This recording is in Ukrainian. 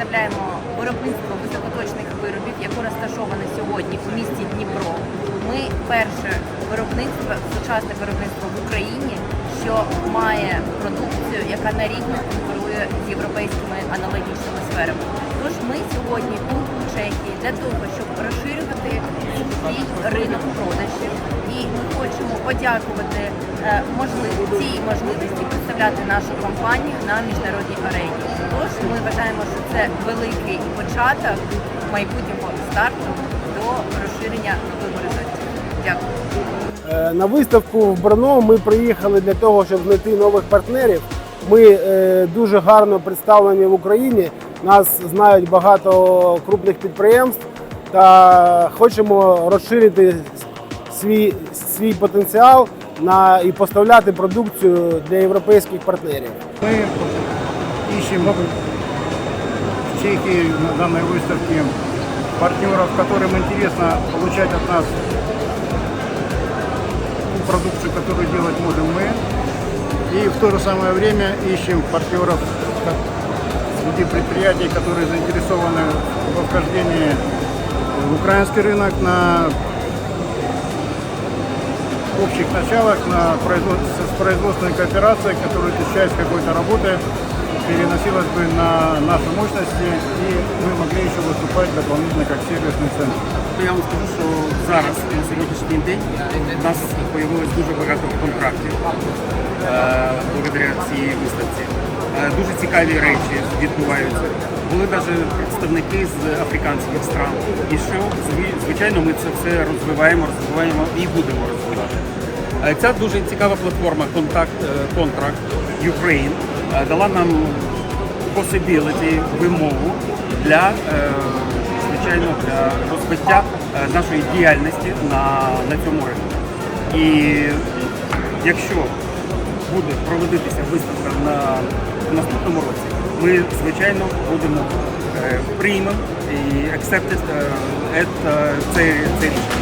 представляємо виробництво високоточних виробів, яке розташоване сьогодні в місті Дніпро. Ми перше виробництво, сучасне виробництво в Україні, що має продукцію, яка на рівні конкурує з європейськими аналогічними сферами. Тож ми сьогодні тут у Чехії для того, щоб розширювати свій ринок продажів, і ми хочемо подякувати е, можливо цій можливості представляти нашу компанію на міжнародній арені. Тож ми вважаємо, що це великий початок майбутнього старту до розширення нових горизонтів. Дякую. Е, На виставку в Брно ми приїхали для того, щоб знайти нових партнерів. Ми е, дуже гарно представлені в Україні. Нас знають багато крупних підприємств та хочемо розширити свій, свій потенціал на, і поставляти продукцію для європейських партнерів. Мы ищем в Чехии на данной выставке партнеров, которым интересно получать от нас ту продукцию, которую делать можем мы. И в то же самое время ищем партнеров как- среди предприятий, которые заинтересованы во вхождении в украинский рынок на общих началах, на производ- с производственной кооперацией, которая часть какой-то работы переносилась бы на наши мощности, и мы могли еще выступать дополнительно как сервисный центр. Я вам скажу, що зараз на сьогоднішній день у нас з'явилось дуже багато контрактів е, благодаря цій виставці. Е, Дуже цікаві речі відбуваються. Були навіть представники з африканських стран. І що звичайно ми це все розвиваємо, розвиваємо і будемо розвивати. Е, Ця дуже цікава платформа е, Contract Ukraine дала нам possibility, вимогу для звичайно для розбиття е, нашої діяльності на, на цьому ринку. І якщо буде проводитися виставка на в наступному році, ми звичайно будемо е, приймемо і accepted е, е, це, це рішення.